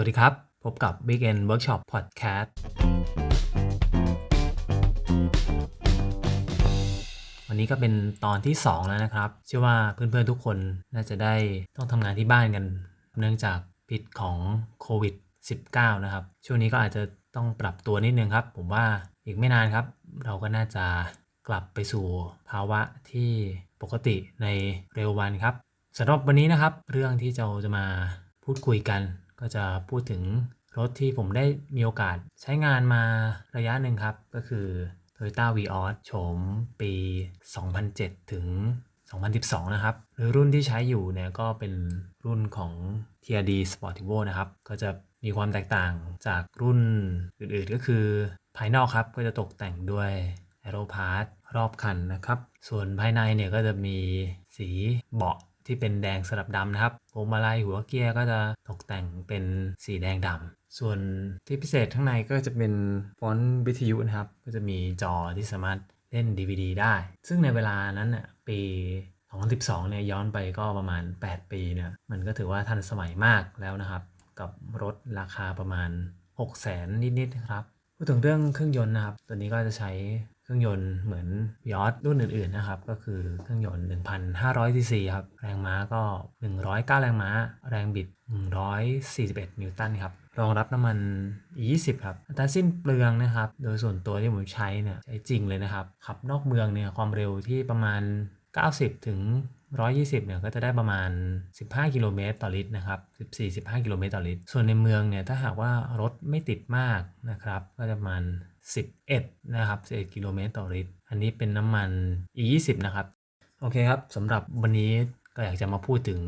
วัสดีครับ พบกับ Big N Workshop Podcast วันนี้ก็เป็นตอนที่ 2 แล้วนะครับ เชื่อว่าเพื่อนๆทุกคนน่าจะได้ต้องทำงานที่บ้านกัน เนื่องจากพิษของโควิด -19 นะครับ ช่วงนี้ก็อาจจะต้องปรับตัวนิดนึงครับ ผมว่าอีกไม่นานครับ เราก็น่าจะกลับไปสู่ภาวะที่ปกติในเร็ววันครับสำหรับวันนี้นะครับ เรื่องที่เราจะมาพูดคุยกัน ก็จะพูดถึงรถที่ผมได้มีโอกาสใช้งานมาระยะหนึ่งครับ ก็คือ Toyota Vios โฉมปี 2007 ถึง 2012 นะครับ หรือรุ่นที่ใช้อยู่เนี่ยก็เป็นรุ่นของ TRD Sportivo นะครับ ก็จะมีความแตกต่างจากรุ่นอื่นๆ ก็คือภายนอกครับ ก็จะตกแต่งด้วย Aero Part รอบคันนะครับ ส่วนภายในเนี่ยก็จะมีสีเบาะ ที่เป็นแดงสลับดำนะครับพวงมาลัยหัวเกียร์ก็จะตกแต่งเป็นสีแดงดำส่วนที่พิเศษข้างในก็จะเป็นฟอนต์วิทยุนะครับ ก็จะมีจอที่สามารถเล่น DVD ได้ ซึ่งในเวลานั้นน่ะปี2012เนี่ยย้อนไปก็ประมาณ 8 ปีเนี่ยมันก็ถือว่าทันสมัยมากแล้วนะครับ กับรถราคาประมาณ 6 0แสนนิดๆครับ พูดถึงเรื่องเครื่องยนต์นะครับ ตัวนี้ก็จะใช้ เครื่องยนต์เหมือนยอดรุ่นอื่นๆนะครับ ก็คือเครื่องยนต์ 1,500ซีซีครับ แรงม้าก็ 109 แรงม้า แรงบิด 141 นิวตันครับ รองรับน้ำมัน E20 ครับอัตราสิ้นเปลืองนะครับ โดยส่วนตัวที่ผมใช้เนี่ยใช้จริงเลยนะครับ ขับนอกเมืองเนี่ยความเร็วที่ประมาณ 90 ถึง 120เนี่ยก็จะได้ประมาณ 15 กิโลเมตรต่อลิตรนะครับ 14-15 กิโลเมตรต่อลิตร ส่วนในเมืองเนี่ยถ้าหากว่ารถไม่ติดมากนะครับ ก็จะประมาณ 11 นะครับ 11 กิโลเมตรต่อลิตร อันนี้เป็นน้ำมัน E20 นะครับ โอเคครับสำหรับวันนี้ก็อยากจะมาพูดถึง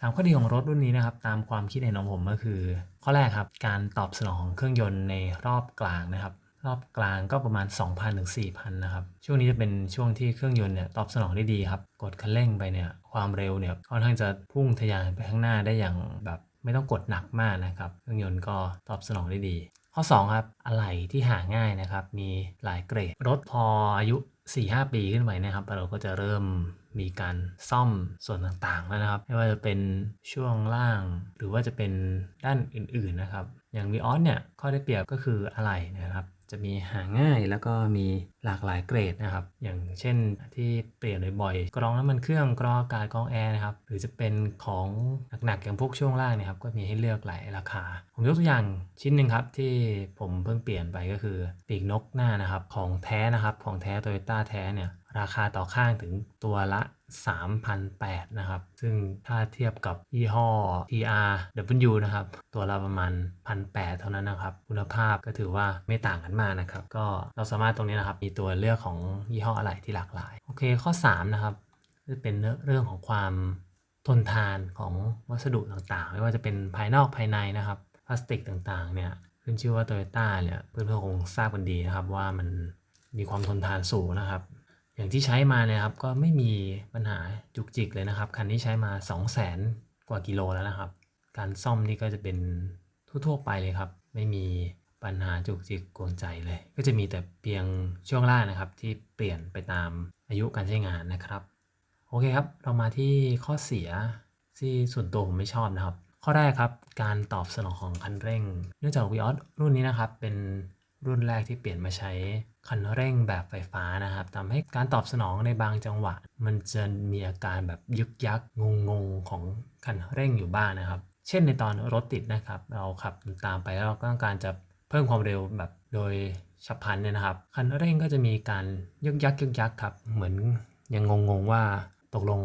3ข้อดีของรถรุ่นนี้นะครับ ตามความคิดเห็นของผมก็คือ ข้อแรกครับ การตอบสนองของเครื่องยนต์ในรอบกลางนะครับ รอบกลางก็ประมาณ 2,000ถึง4,000 นะครับ ช่วงนี้จะเป็นช่วงที่เครื่องยนต์เนี่ยตอบสนองได้ดีครับ กดคันเร่งไปเนี่ยความเร็วเนี่ยค่อนข้างจะพุ่งทะยานไปข้างหน้าได้อย่างแบบไม่ต้องกดหนักมากนะครับ เครื่องยนต์ก็ตอบสนองได้ดี ข้อ 2 ครับอะไหล่ที่หาง่ายนะครับ มีหลายเกรด รถพออายุ 4-5 ปีขึ้นไปนะครับเราก็จะเริ่ม มีการซ่อมส่วนต่างๆแล้วนะครับ ไม่ว่าจะเป็นช่วงล่าง หรือว่าจะเป็นด้านอื่นๆนะครับ อย่าง v ีออสเนี่ยข้อได้เปรียบก็คืออะไหล่นะครับ จะมีหาง่ายแล้วก็มีหลากหลายเกรดนะครับ อย่างเช่นที่เปลี่ยนบ่อยๆกรองน้ำมันเครื่องกรองอากาศกรองแอร์นะครับ หรือจะเป็นของหนักๆอย่างพวกช่วงล่างเนี่ยครับ ก็มีให้เลือกหลายราคา ผมยกตัวอย่างชิ้นหนึ่งครับที่ผมเพิ่งเปลี่ยนไปก็คือปีกนกหน้านะครับของแท้นะครับของแท้โตโยต้าแท้เนี่ย ราคาต่อข้างถึงตัวละ 3,800 นะครับ ซึ่งถ้าเทียบกับยี่ห้อ TRW นะครับ ตัวละประมาณ 1,800 เท่านั้นนะครับ คุณภาพก็ถือว่าไม่ต่างกันมากนะครับ ก็เราสามารถตรงนี้นะครับ มีตัวเลือกของยี่ห้ออะไรที่หลากหลาย โอเค ข้อ 3 นะครับจะเป็นเรื่องของความทนทานของวัสดุต่างๆ ไม่ว่าจะเป็นภายนอกภายในนะครับ พลาสติกต่างๆ เนี่ย ขึ้นชื่อว่าโตโยต้าเนี่ย เพื่อนๆคงทราบกันดีนะครับว่ามันมีความทนทานสูงนะครับ อย่างที่ใช้มาเนี่ยครับก็ไม่มีปัญหาจุกจิกเลยนะครับ คันนี้ใช้มา 2 0 0แสนกว่ากิโลแล้วนะครับ การซ่อมนี่ก็จะเป็นทั่วๆไปเลยครับ ไม่มีปัญหาจุกจิกกวนใจเลย ก็จะมีแต่เพียงช่วงล่างนะครับ ที่เปลี่ยนไปตามอายุการใช้งานนะครับ โอเคครับ เรามาที่ข้อเสียที่ส่วนตัวผมไม่ชอบนะครับ ข้อแรกครับ การตอบสนองของคันเร่ง เนื่องจาก v ีออสรุ่นนี้นะครับเป็น รุ่นแรกที่เปลี่ยนมาใช้คันเร่งแบบไฟฟ้านะครับทำให้การตอบสนองในบางจังหวะ มันจะมีอาการแบบยึกยักงงงๆของคันเร่งอยู่บ้างนะครับ เช่นในตอนรถติดนะครับ เราขับตามไปแล้วเราก็ต้องการจะเพิ่มความเร็วแบบโดยฉับพลันเนี่ยนะครับ คันเร่งก็จะมีการยึกยักยึกยักครับ เหมือนยังงงๆว่าตกลง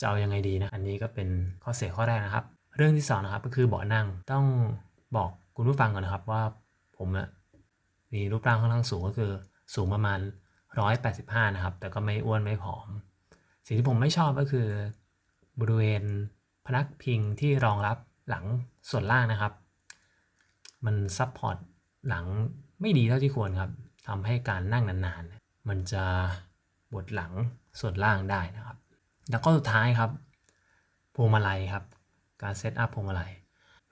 จะเอายังไงดีนะ อันนี้ก็เป็นข้อเสียข้อแรกนะครับ เรื่องที่สองนะครับก็คือเบาะนั่งต้องบอกคุณผู้ฟังก่อนนะครับว่าผมอะ มีรูปร่างค่อนข้างสูงก็คือสูงประมาณ 185 นะครับ แต่ก็ไม่อ้วนไม่ผอม สิ่งที่ผมไม่ชอบก็คือบริเวณพนักพิงที่รองรับหลังส่วนล่างนะครับ มันซับพอร์ตหลังไม่ดีเท่าที่ควรครับทำให้การนั่งนานๆ มันจะบดหลังส่วนล่างได้นะครับ แล้วก็สุดท้ายครับพวงมาลัยครับ การเซตอัพพวงมาลัย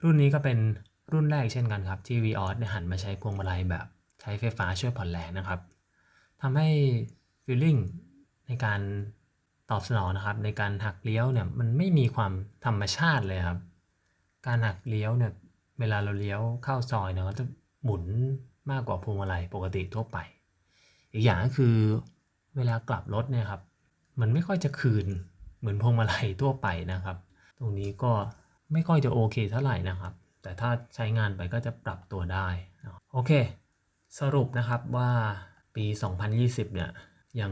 รุ่นนี้ก็เป็นรุ่นแรกเช่นกันครับ ที่ v ีออสหันมาใช้พวงมาลัยแบบ ช้ไฟฟ้าช่วยผ่อนแรงนะครับทำให้ฟีลลิ่งในการตอบสนองนะครับ ในการหักเลี้ยวเนี่ยมันไม่มีความธรรมชาติเลยครับ การหักเลี้ยวเนี่ยเวลาเราเลี้ยวเข้าซอยเนี่ยก็จะหมุนมากกว่าพวงมาลัยปกติทั่วไป อีกอย่างก็คือเวลากลับรถเนี่ยครับ มันไม่ค่อยจะคืนเหมือนพวงมาลัยทั่วไปนะครับ ตรงนี้ก็ไม่ค่อยจะโอเคเท่าไหร่นะครับ แต่ถ้าใช้งานไปก็จะปรับตัวได้ โอเค สรุปนะครับว่าปี 2020 เนี่ยยัง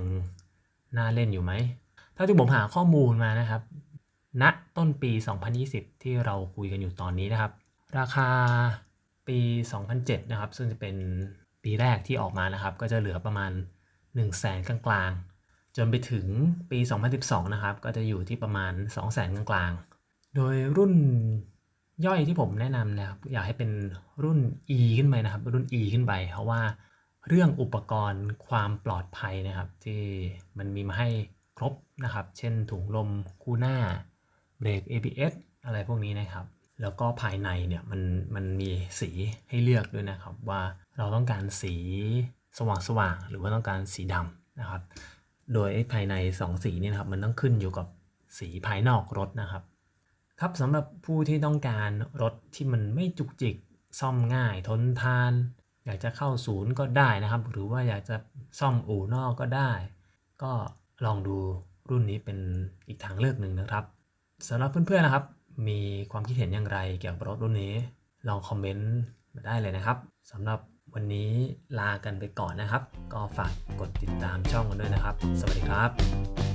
น่าเล่นอยู่ไหมถ้าที่ผมหาข้อมูลมานะครับณต้นปี 2020 ที่เราคุยกันอยู่ตอนนี้นะครับ ราคาปี 2007 นะครับ ซึ่งจะเป็นปีแรกที่ออกมานะครับ ก็จะเหลือประมาณ 1 0 0 0 0แสนกลางๆ จนไปถึงปี 2012 นะครับ ก็จะอยู่ที่ประมาณ 2 0 0แสนกลางๆ โดยรุ่น ย่อยที่ผมแนะนำนะครับอยากให้เป็นรุ่น E ขึ้นไปนะครับ รุ่น E ขึ้นไปเพราะว่าเรื่องอุปกรณ์ความปลอดภัยนะครับ ที่มันมีมาให้ครบนะครับ เช่นถุงลมคู่หน้าเบรก ABS อะไรพวกนี้นะครับ แล้วก็ภายในเนี่ยมันมันมีสีให้เลือกด้วยนะครับ ว่าเราต้องการสีสว่างสว่างๆหรือว่าต้องการสีดำนะครับ โดยภายใน 2 สีนี่นะครับ มันต้องขึ้นอยู่กับสีภายนอกรถนะครับ ครับสำหรับผู้ที่ต้องการรถที่มันไม่จุกจิก ซ่อมง่ายทนทาน อยากจะเข้าศูนย์ก็ได้นะครับ หรือว่าอยากจะซ่อมอู่นอกก็ได้ ก็ลองดูรุ่นนี้เป็นอีกทางเลือกหนึ่งนะครับสำหรับเพื่อนๆนะครับ มีความคิดเห็นอย่างไรเกี่ยวกับรถรุ่นนี้ ลองคอมเมนต์มาได้เลยนะครับสำหรับวันนี้ลากันไปก่อนนะครับ ก็ฝากกดติดตามช่องกันด้วยนะครับ สวัสดีครับ